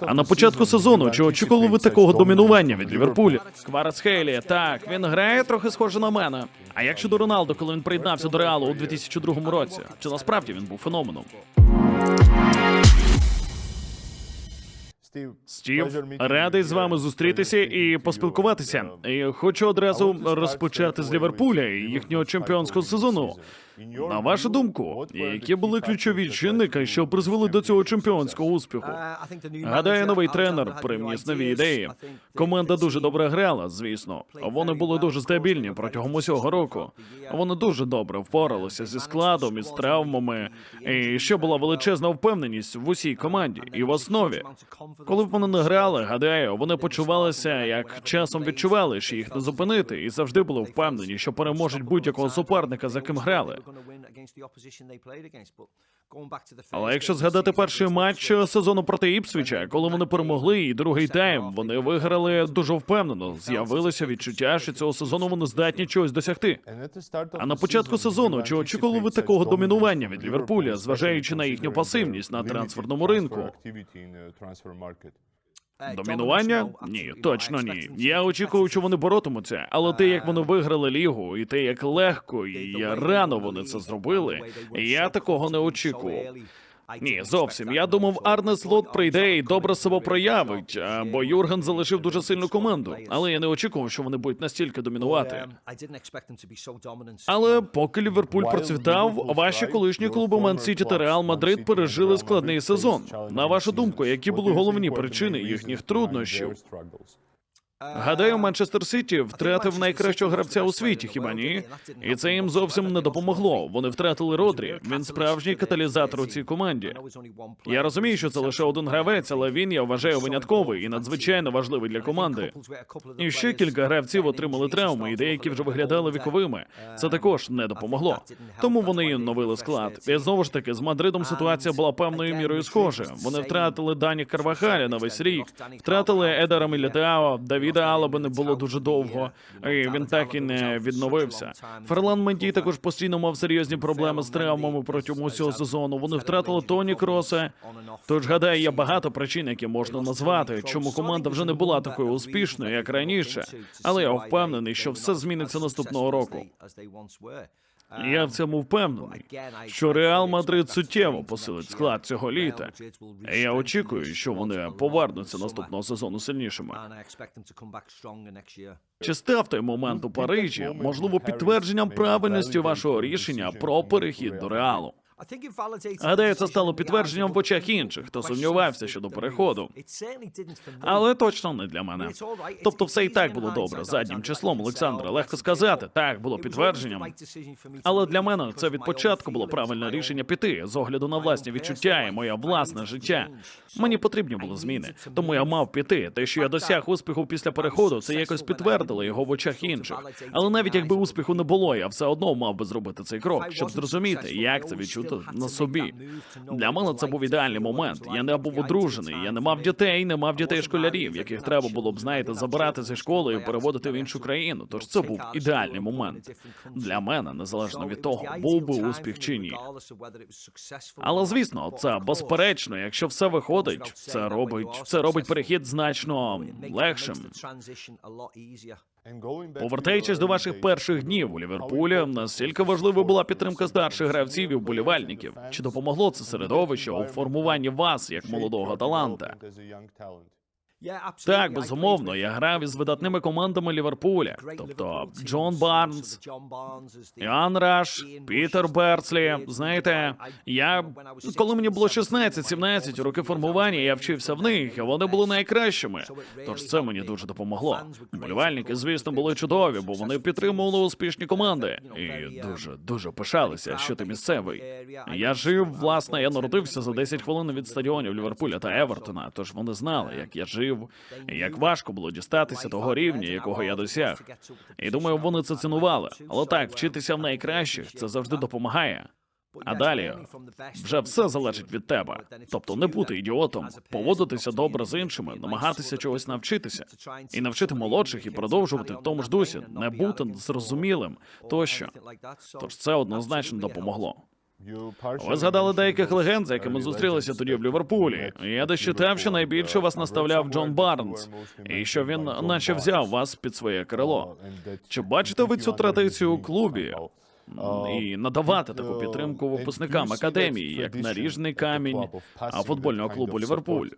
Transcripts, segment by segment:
А на початку сезону чи очікували ви такого домінування від Ліверпуля? Кварц Хейлі, так, він грає трохи схоже на мене. А як щодо Роналду, коли він приєднався до Реалу у 2002 році? Чи насправді він був феноменом? Стів, радий з вами зустрітися і поспілкуватися. І хочу одразу розпочати з Ліверпуля і їхнього чемпіонського сезону. На вашу думку, які були ключові чинники, що призвели до цього чемпіонського успіху? Гадаю, новий тренер привніс нові ідеї. Команда дуже добре грала, звісно. Вони були дуже стабільні протягом усього року. Вони дуже добре впоралися зі складом і з травмами. І ще була величезна впевненість в усій команді і в основі. Коли б вони не грали, гадаю, вони почувалися як часом відчували, що їх не зупинити, і завжди були впевнені, що переможуть будь-якого суперника, за ким грали. Але якщо згадати перший матч сезону проти Іпсвіча, коли вони перемогли, і другий тайм вони виграли дуже впевнено. З'явилося відчуття, що цього сезону вони здатні чогось досягти. А на початку сезону чи очікували ви такого домінування від Ліверпуля, зважаючи на їхню пасивність на трансферному ринку? Домінування? Ні, точно ні. Я очікував, що вони боротимуться, але те, як вони виграли лігу, і те, як легко і рано вони це зробили, я такого не очікував. Ні, зовсім. Я думав, Арне Слот прийде і добре себе проявить, бо Юрген залишив дуже сильну команду. Але я не очікував, що вони будуть настільки домінувати. Але поки Ліверпуль процвітав, ваші колишні клуби Ман Сіті та Реал Мадрид пережили складний сезон. На вашу думку, які були головні причини їхніх труднощів? Гадаю, Манчестер Сіті втратив найкращого гравця у світі, хіба ні? І це їм зовсім не допомогло. Вони втратили Родрі. Він справжній каталізатор у цій команді. Я розумію, що це лише один гравець, але він я вважаю винятковий і надзвичайно важливий для команди. І ще кілька гравців отримали травми, і деякі вже виглядали віковими. Це також не допомогло. Тому вони і оновили склад. І знову ж таки, з Мадридом ситуація була певною мірою схожа. Вони втратили Дані Карвахаля на весь рік, втратили Едера Мілітао, Давіда Алаби не було дуже довго. І він так і не відновився. Ферлан Менді також постійно мав серйозні проблеми з травмами протягом усього сезону. Вони втратили Тоні Кроса. Тож гадаю, є багато причин, які можна назвати, чому команда вже не була такою успішною, як раніше. Але я впевнений, що все зміниться наступного року. Я в цьому впевнений, що Реал Мадрид суттєво посилить склад цього літа. Я очікую, що вони повернуться наступного сезону сильнішими. Чи став той момент у Парижі, можливо, підтвердженням правильності вашого рішення про перехід до реалу? Гадаю, це стало підтвердженням в очах інших, хто сумнівався щодо переходу. Але точно не для мене. Тобто, все і так було добре. Заднім числом Олександра легко сказати. Так було підтвердженням. Але для мене це від початку було правильне рішення піти з огляду на власні відчуття і моє власне життя. Мені потрібні були зміни, тому я мав піти. Те, що я досяг успіху після переходу, це якось підтвердило його в очах інших. Але навіть якби успіху не було, я все одно мав би зробити цей крок, щоб зрозуміти, як це відчути на собі. Для мене це був ідеальний момент. Я не був одружений, я не мав дітей, не мав дітей школярів, яких треба було б знаєте, забирати зі школи і переводити в іншу країну. Тож це був ідеальний момент для мене, незалежно від того, був би успіх чи ні. Але звісно, це безперечно, якщо все виходить, це робить це робить перехід значно легшим. Повертаючись до ваших перших днів у Ліверпулі, наскільки важливою була підтримка старших гравців і вболівальників? Чи допомогло це середовище у формуванні вас як молодого таланта? Так, безумовно, я грав із видатними командами Ліверпуля, тобто Джон Барнс, Іоанн Раш, Пітер Берцлі. Знаєте, я коли мені було 16-17 роки формування, я вчився в них, і вони були найкращими. Тож це мені дуже допомогло. Болівальники, звісно, були чудові, бо вони підтримували успішні команди і дуже дуже пишалися, що ти місцевий. Я жив, власне, я народився за 10 хвилин від стадіонів Ліверпуля та Евертона. Тож вони знали, як я жив, і як важко було дістатися того рівня, якого я досяг. І думаю, вони це цінували. Але так, вчитися в найкращих це завжди допомагає. А далі вже все залежить від тебе. Тобто не бути ідіотом, поводитися добре з іншими, намагатися чогось навчитися і навчити молодших і продовжувати в тому ж дусі, не бути зрозумілим тощо. Тож це однозначно допомогло. Ви згадали деяких легенд, з якими зустрілися тоді в Ліверпулі. Я десь читав, що найбільше вас наставляв Джон Барнс, і що він наче взяв вас під своє крило. Чи бачите ви цю традицію у клубі? І надавати таку підтримку випускникам академії, як наріжний камінь а футбольного клубу Ліверпуль.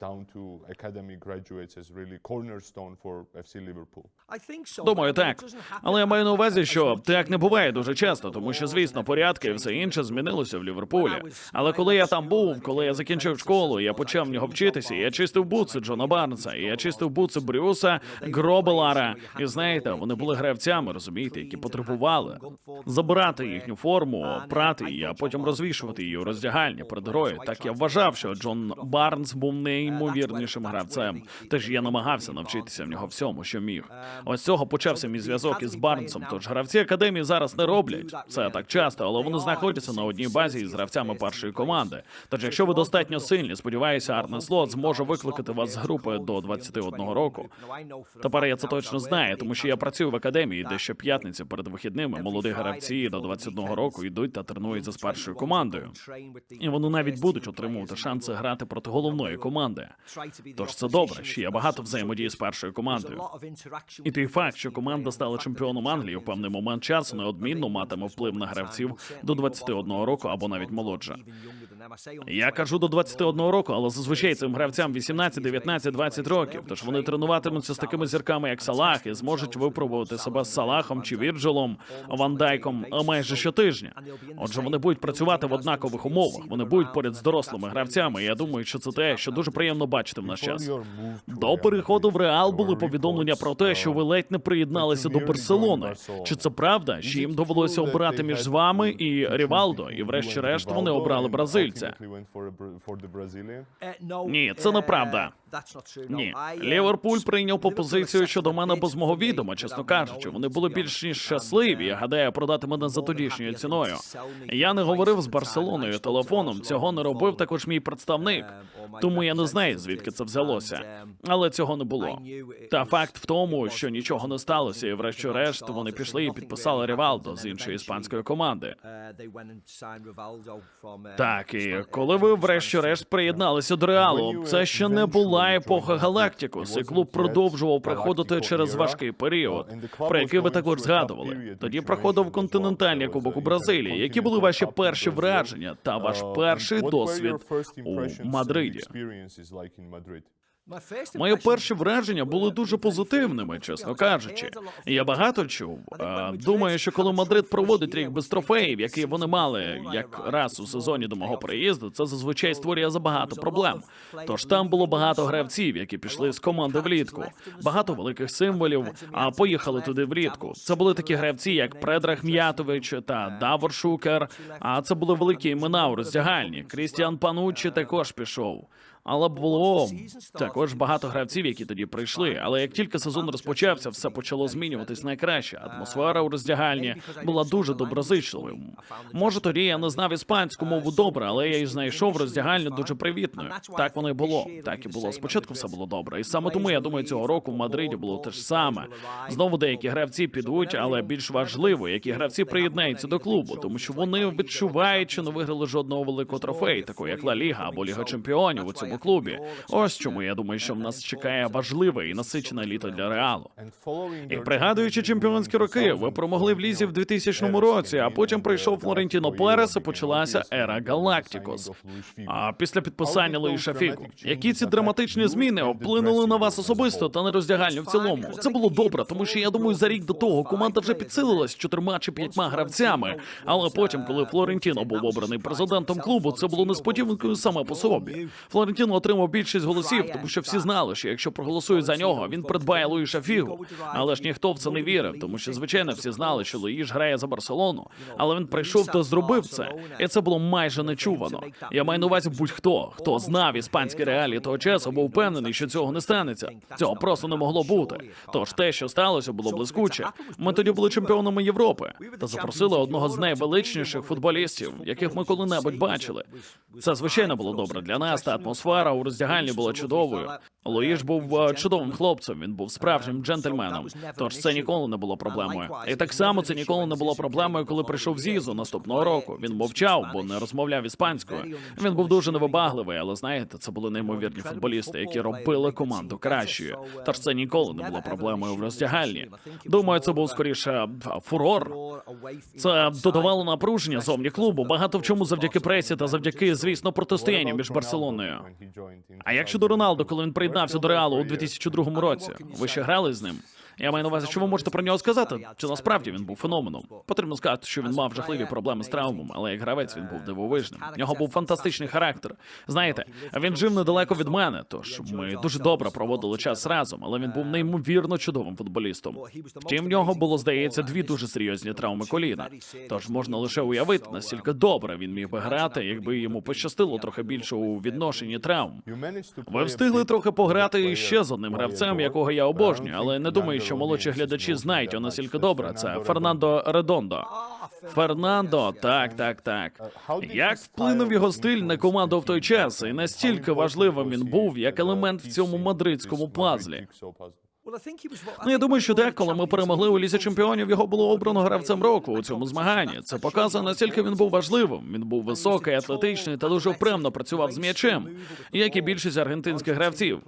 Думаю, так. Але я маю на увазі, що так не буває дуже часто, тому що, звісно, порядки і все інше змінилося в Ліверпулі. Але коли я там був, коли я закінчив школу, я почав в нього вчитися. Я чистив бутси Джона Барнса, і я чистив бутси Брюса, Гробелара. І знаєте, вони були гравцями, розумієте, які потребували забирати їхню форму, прати її, а потім розвішувати її у роздягальні перед грою. Так я вважав, що Джон Барнс був неймовірнішим гравцем. Тож я намагався навчитися в нього всьому, що міг. Ось цього почався мій зв'язок із Барнсом. Тож гравці академії зараз не роблять це так часто, але вони знаходяться на одній базі із гравцями першої команди. Тож, якщо ви достатньо сильні, сподіваюся, Арне Слот зможе викликати вас з групи до 21 року. Тепер я це точно знаю, тому що я працюю в академії, де щоп'ятниці перед вихідними молоді гравці до 21 року йдуть та тренуються з першою командою. І вони навіть будуть отримувати шанси грати проти головної команди. Тож це добре, що є багато взаємодії з першою командою. І той факт, що команда стала чемпіоном Англії в певний момент часу, неодмінно матиме вплив на гравців до 21 року або навіть молодше. Я кажу до 21 року, але зазвичай цим гравцям 18, 19, 20 років. Тож вони тренуватимуться з такими зірками, як Салах, і зможуть випробувати себе з Салахом чи Вірджилом, Ван Дайком майже щотижня. Отже, вони будуть працювати в однакових умовах. Вони будуть поряд з дорослими гравцями. Я думаю, що це те, що дуже приємно бачити в наш час. До переходу в Реал були повідомлення про те, що ви ледь не приєдналися до Барселони. Чи це правда? Що їм довелося обирати між вами і Рівалдо, і врешті-решт вони обрали бразильця? Ні, це неправда. Ні, Ліверпуль прийняв пропозицію щодо мене без мого відома, чесно кажучи. Вони були більш ніж щасливі. Гадаю, продати мене за тодішньою ціною. Я не говорив з Барселоною телефоном. Цього не робив також мій представник. Тому я не знаю, звідки це взялося. Але цього не було. Та факт в тому, що нічого не сталося, і врешті-решт вони пішли і підписали Рівалдо з іншої іспанської команди. Так, і коли ви врешті-решт приєдналися до Реалу, це ще не була епоха Галактикус, і клуб продовжував проходити через важкий період, про який ви також згадували. Тоді проходив континентальний кубок у Бразилії. Які були ваші перші враження та ваш перший досвід у Мадриді? Мої перші враження були дуже позитивними, чесно кажучи. Я багато чув. Думаю, що коли Мадрид проводить рік без трофеїв, які вони мали як раз у сезоні до мого приїзду, це зазвичай створює забагато проблем. Тож там було багато гравців, які пішли з команди влітку, багато великих символів. А поїхали туди влітку. Це були такі гравці, як Предрах М'ятович та Давор Шукер. А це були великі імена у роздягальні. Крістіан Пануччі також пішов. Але було також багато гравців, які тоді прийшли. Але як тільки сезон розпочався, все почало змінюватись найкраще. Атмосфера у роздягальні була дуже доброзичливою. Може, тоді я не знав іспанську мову добре, але я й знайшов роздягальню дуже привітною. Так воно й було. Так і було. Спочатку все було добре. І саме тому я думаю, цього року в Мадриді було те ж саме. Знову деякі гравці підуть, але більш важливо, які гравці приєднаються до клубу, тому що вони відчувають, що не виграли жодного великого трофею, такого як Ла Ліга або Ліга Чемпіонів у цьому клубі. Ось чому я думаю, що в нас чекає важливе і насичене літо для реалу. І пригадуючи чемпіонські роки, ви промогли в лізі в 2000 році, а потім прийшов Флорентіно Перес і почалася ера Галактикос. А після підписання Луїша Фіку, які ці драматичні зміни вплинули на вас особисто та на роздягальню в цілому? Це було добре, тому що я думаю, за рік до того команда вже підсилилась чотирма чи п'ятьма гравцями. Але потім, коли Флорентіно був обраний президентом клубу, це було несподіванкою саме по собі. Флорентіно отримав більшість голосів, тому що всі знали, що якщо проголосують за нього, він придбає Луїша Фігу. Але ж ніхто в це не вірив, тому що звичайно всі знали, що Луїш грає за Барселону. Але він прийшов та зробив це, і це було майже нечувано. Я маю на увазі будь-хто, хто знав іспанські реалії того часу, був впевнений, що цього не станеться. Цього просто не могло бути. Тож те, що сталося, було блискуче. Ми тоді були чемпіонами Європи та запросили одного з найвеличніших футболістів, яких ми коли-небудь бачили. Це звичайно було добре для нас та атмосфера атмосфера у роздягальні була чудовою. Луїш був е, чудовим хлопцем. Він був справжнім джентльменом. Тож це ніколи не було проблемою. І так само це ніколи не було проблемою, коли прийшов Зізу наступного року. Він мовчав, бо не розмовляв іспанською. Він був дуже невибагливий, але знаєте, це були неймовірні футболісти, які робили команду кращою. Тож це ніколи не було проблемою в роздягальні. Думаю, це був скоріше е, фурор. Це додавало напруження зовні клубу. Багато в чому завдяки пресі та завдяки, звісно, протистоянню між Барселоною. А як щодо Роналду, коли він приєднався до Реалу у 2002 році? Ви ще грали з ним? Я маю на увазі, що ви можете про нього сказати? Чи насправді він був феноменом? Потрібно сказати, що він мав жахливі проблеми з травмами, але як гравець він був дивовижним. В нього був фантастичний характер. Знаєте, він жив недалеко від мене, тож ми дуже добре проводили час разом, але він був неймовірно чудовим футболістом. Втім, в нього було здається дві дуже серйозні травми коліна. Тож можна лише уявити, настільки добре він міг би грати, якби йому пощастило трохи більше у відношенні травм. Ви встигли трохи пограти ще з одним гравцем, якого я обожнюю, але не думаю, що молодші глядачі знають його настільки добре. Це Фернандо Редондо. Фернандо, так, так, так. Як вплинув його стиль на команду в той час, і настільки важливим він був як елемент в цьому мадридському пазлі. Ну, я думаю, що так, коли ми перемогли у лізі чемпіонів, його було обрано гравцем року у цьому змаганні. Це показує наскільки він був важливим. Він був високий, атлетичний та дуже впевнено працював з м'ячем, як і більшість аргентинських гравців.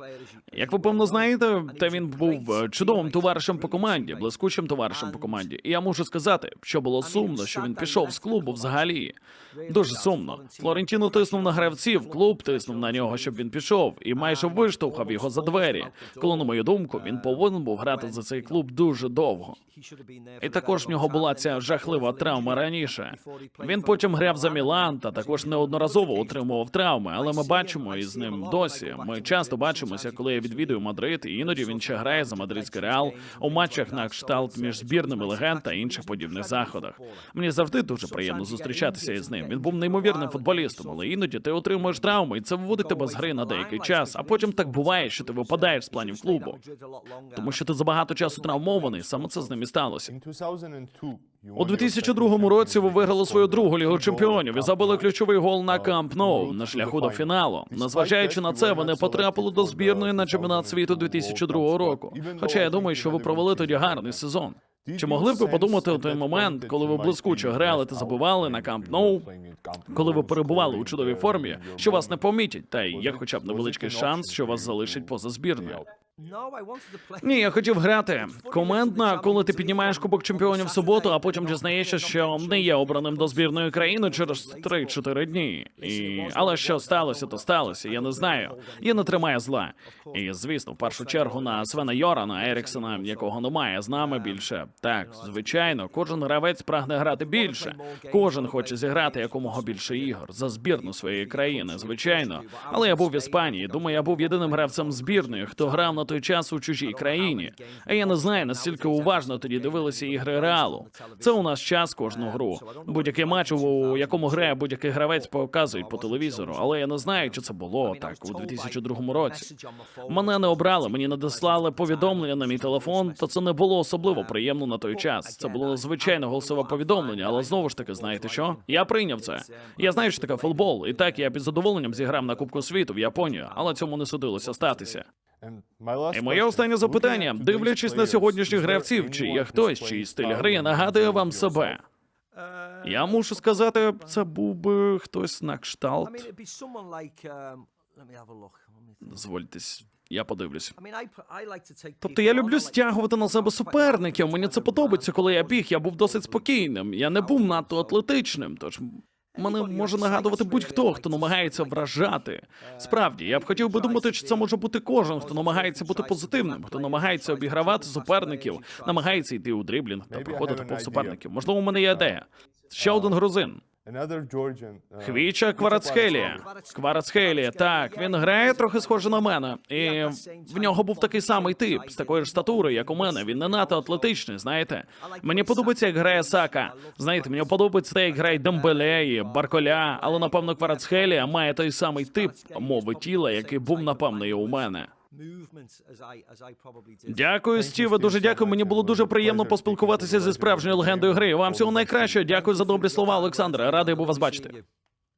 Як ви певно знаєте, та він був е, чудовим товаришем по команді, блискучим товаришем по команді. І я можу сказати, що було сумно, що він пішов з клубу взагалі. Дуже сумно. Флорентіно тиснув на гравців, клуб тиснув на нього, щоб він пішов, і майже виштовхав його за двері. Коли, на мою думку, він повинен був грати за цей клуб дуже довго. І також в нього була ця жахлива травма раніше. Він потім грав за Мілан та також неодноразово отримував травми. Але ми бачимо із ним досі. Ми часто бачимося, коли я відвідую Мадрид, і іноді він ще грає за мадридський реал у матчах на кшталт між збірними легенд та інших подібних заходах. Мені завжди дуже приємно зустрічатися із ним. Він був неймовірним футболістом, але іноді ти отримуєш травму, і це виводить тебе з гри на деякий час. А потім так буває, що ти випадаєш з планів клубу, тому що ти забагато часу травмований. Саме це з ним і сталося. У 2002 році ви виграли свою другу лігу чемпіонів і забили ключовий гол на Камп Ноу на шляху до фіналу. Незважаючи на це, ви не потрапили до збірної на чемпіонат світу 2002 року. Хоча я думаю, що ви провели тоді гарний сезон. Чи могли б ви подумати у той момент, коли ви блискуче грали та забивали на Камп Ноу, коли ви перебували у чудовій формі, що вас не помітять, та й є хоча б невеличкий шанс, що вас залишать поза збірною? Ні, я хотів грати командно, коли ти піднімаєш кубок чемпіонів в суботу, а потім дізнаєшся, що не є обраним до збірної країни через 3-4 дні. І але що сталося, то сталося. Я не знаю. Я не тримаю зла. І звісно, в першу чергу на Свена Йорана Еріксона, якого немає з нами більше. Так, звичайно, кожен гравець прагне грати більше. Кожен хоче зіграти якомога більше ігор за збірну своєї країни, звичайно. Але я був в Іспанії. Думаю, я був єдиним гравцем збірної, хто грав на той час у чужій країні. А я не знаю, наскільки уважно тоді дивилися ігри реалу. Це у нас час кожну гру. Будь-який матч, у якому грає будь-який гравець, показують по телевізору. Але я не знаю, чи це було так у 2002 році. Мене не обрали, мені надіслали повідомлення на мій телефон. Та це не було особливо приємно на той час. Це було звичайно голосове повідомлення, але знову ж таки, знаєте що? Я прийняв це. Я знаю, що таке футбол, і так я під задоволенням зіграв на Кубку світу в Японію, але цьому не судилося статися. І моє останнє запитання, дивлячись на сьогоднішніх гравців, чи є хтось, чий стиль гри нагадує вам себе? Я мушу сказати, це був би хтось на кшталт. Дозвольтесь, я подивлюсь. Тобто я люблю стягувати на себе суперників. Мені це подобається, коли я біг. Я був досить спокійним. Я не був надто атлетичним, тож Мене може нагадувати будь-хто, хто намагається вражати. Справді, я б хотів би думати, що це може бути кожен, хто намагається бути позитивним, хто намагається обігравати суперників, намагається йти у дриблінг та проходити повз суперників. Можливо, у мене є ідея. Ще один грузин. Хвіча Кварацхелія. Кварацхелія, так, він грає трохи схоже на мене. І в нього був такий самий тип, з такої ж статури, як у мене. Він не надто атлетичний, знаєте. Мені подобається, як грає Сака. Знаєте, мені подобається те, як грає Дембеле і Барколя, але напевно Кварацхелія має той самий тип мови тіла, який був, напевно, і у мене. Дякую, Стіве. Дуже дякую. Мені було дуже приємно поспілкуватися зі справжньою легендою гри. Вам всього найкращого. Дякую за добрі слова, Олександре. Радий був вас бачити.